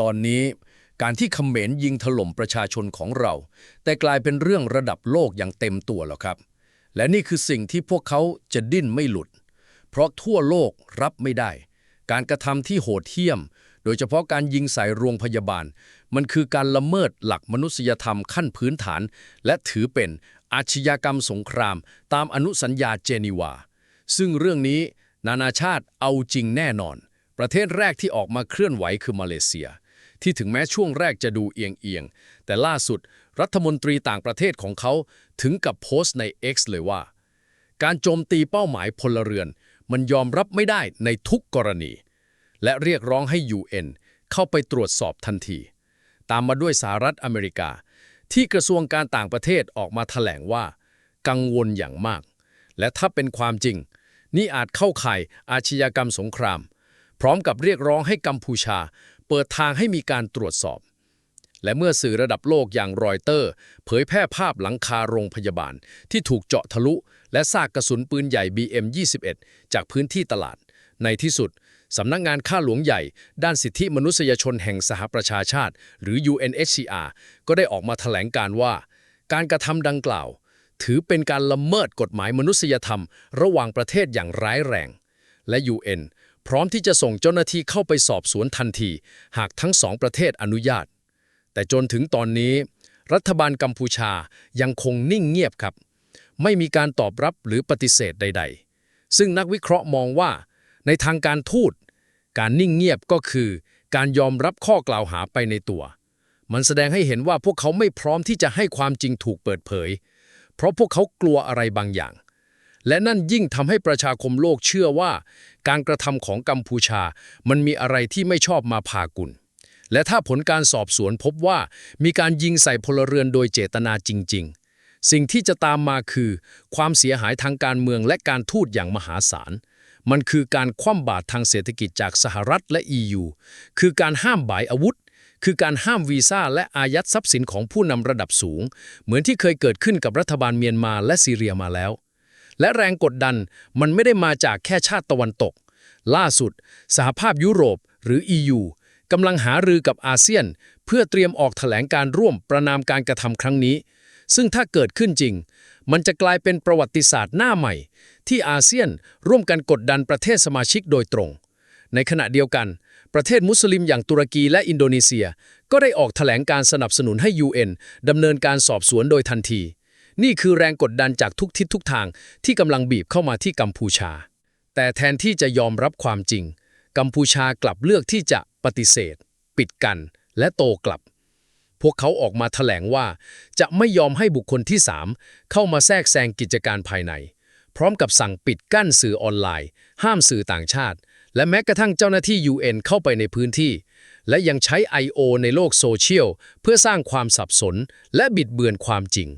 ตอนนี้การที่เขมรยิงถล่มประชาชนของเรา แต่กลายเป็นเรื่องระดับโลกอย่างเต็มตัวแล้วครับ และนี่คือสิ่งที่พวกเขาจะดิ้นไม่หลุด เพราะทั่วโลกรับไม่ได้ การกระทำที่โหดเหี้ยม โดยเฉพาะการยิงใส่โรงพยาบาล มันคือการละเมิดหลักมนุษยธรรมขั้นพื้นฐาน และถือเป็นอาชญากรรมสงคราม ตามอนุสัญญาเจนีวา ซึ่งเรื่องนี้นานาชาติเอาจริงแน่นอน ประเทศแรกที่ออกมาเคลื่อนไหวคือมาเลเซีย ที่ถึงแม้ช่วงแรกจะดูเอียงเอียงๆแต่ล่าสุดรัฐมนตรีต่างประเทศของเขาถึงกับโพสต์ใน X เลยว่า การโจมตีเป้าหมายพลเรือน มันยอมรับไม่ได้ในทุกกรณี และเรียกร้องให้ UN เข้าไปตรวจสอบทันที ตามมาด้วยสหรัฐอเมริกา ที่กระทรวงการต่างประเทศออกมาแถลงว่า กังวลอย่างมาก และถ้าเป็นความจริง นี่อาจเข้าข่ายอาชญากรรมสงคราม พร้อมกับเรียกร้องให้กัมพูชา เปิดทางให้มีการตรวจสอบ และเมื่อสื่อระดับโลกอย่างรอยเตอร์ เผยแพร่ภาพหลังคาโรงพยาบาล ที่ถูกเจาะทะลุ และซากกระสุนปืนใหญ่ BM21 จากพื้นที่ตลาด ในที่สุดสำนักงงานข้าหลวงใหญ่ ด้านสิทธิมนุษยชนแห่งสหประชาชาติ หรือ UNHCR ก็ได้ออกมาแถลงการว่า การกระทำดังกล่าว ถือเป็นการละเมิดกฎหมายมนุษยธรรม ระหว่างประเทศอย่างร้ายแรง และ UN พร้อมที่จะส่งเจ้าหน้าที่เข้าไปสอบสวนทันที หากทั้งสองประเทศอนุญาต แต่จนถึงตอนนี้ รัฐบาลกัมพูชายังคงนิ่งเงียบครับ ไม่มีการตอบรับหรือปฏิเสธใด ๆ ซึ่งนักวิเคราะห์มองว่า ในทางการทูตการนิ่งเงียบก็คือ การยอมรับข้อกล่าวหาไปในตัว มันแสดงให้เห็นว่าพวกเขาไม่พร้อมที่จะให้ความจริงถูกเปิดเผย เพราะพวกเขากลัวอะไรบางอย่าง และนั่นยิ่งทำให้ประชาคมโลกเชื่อว่า การกระทำของกัมพูชา มันมีอะไรที่ไม่ชอบมาพากุลและถ้าผลการสอบสวนพบว่ามีการยิงใส่พลเรือนโดยเจตนาจริง ๆ สิ่งที่จะตามมาคือ ความเสียหายทางการเมืองและการทูตอย่างมหาศาล มันคือการคว่ำบาตรทางเศรษฐกิจจากสหรัฐและ EU คือการห้ามบายอาวุธ คือการห้ามวีซ่าและอายัดทรัพย์สินของผู้นำระดับสูง เหมือนที่เคยเกิดขึ้นกับรัฐบาลเมียนมาและซีเรียมาแล้ว และแรงกดดันมันไม่ได้มาจากแค่ชาติตะวันตก ล่าสุด สหภาพยุโรปหรือ EU กำลังหารือกับอาเซียน เพื่อเตรียมออกแถลงการร่วมประนามการกระทำครั้งนี้ ซึ่งถ้าเกิดขึ้นจริง มันจะกลายเป็นประวัติศาสตร์หน้าใหม่ ที่อาเซียนร่วมกันกดดันประเทศสมาชิกโดยตรง ในขณะเดียวกัน ประเทศมุสลิมอย่างตุรกีและอินโดนีเซีย ก็ได้ออกแถลงการสนับสนุนให้ UN ดำเนินการสอบสวนโดยทันที นี่คือแรงกดดันจากทุกทิศทุกทางที่กำลังบีบเข้ามาที่กัมพูชา แต่แทนที่จะยอมรับความจริง กัมพูชากลับเลือกที่จะปฏิเสธ ปิดกัน และโตกลับ พวกเขาออกมาแถลงว่า จะไม่ยอมให้บุคคลที่ 3 เข้ามาแทรกแซงกิจการภายใน พร้อมกับสั่งปิดกั้นสื่อออนไลน์ ห้ามสื่อต่างชาติ และแม้กระทั่งเจ้าหน้าที่ UN เข้าไปในพื้นที่และยังใช้ I.O. ในโลกโซเชียล เพื่อสร้างความสับสน และบิดเบือนความจริง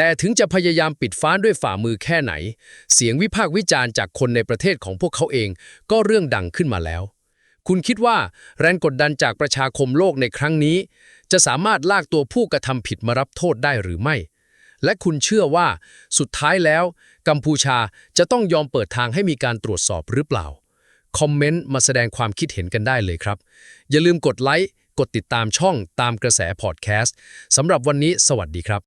แต่ถึงจะพยายามปิดฟ้านด้วยฝ่ามือแค่ไหน เสียงวิพากษ์วิจารณ์จากคนในประเทศของพวกเขาเองก็เรื่องดังขึ้นมาแล้ว คุณคิดว่าแรงกดดันจากประชาคมโลกในครั้งนี้ จะสามารถลากตัวผู้กระทำผิดมารับโทษได้หรือไม่ และคุณเชื่อว่า สุดท้ายแล้ว กัมพูชาจะต้องยอมเปิดทางให้มีการตรวจสอบหรือเปล่า คอมเมนต์มาแสดงความคิดเห็นกันได้เลยครับ อย่าลืมกดไลค์กดติดตามช่องตามกระแสพอดแคสต์สำหรับวันนี้สวัสดีครับ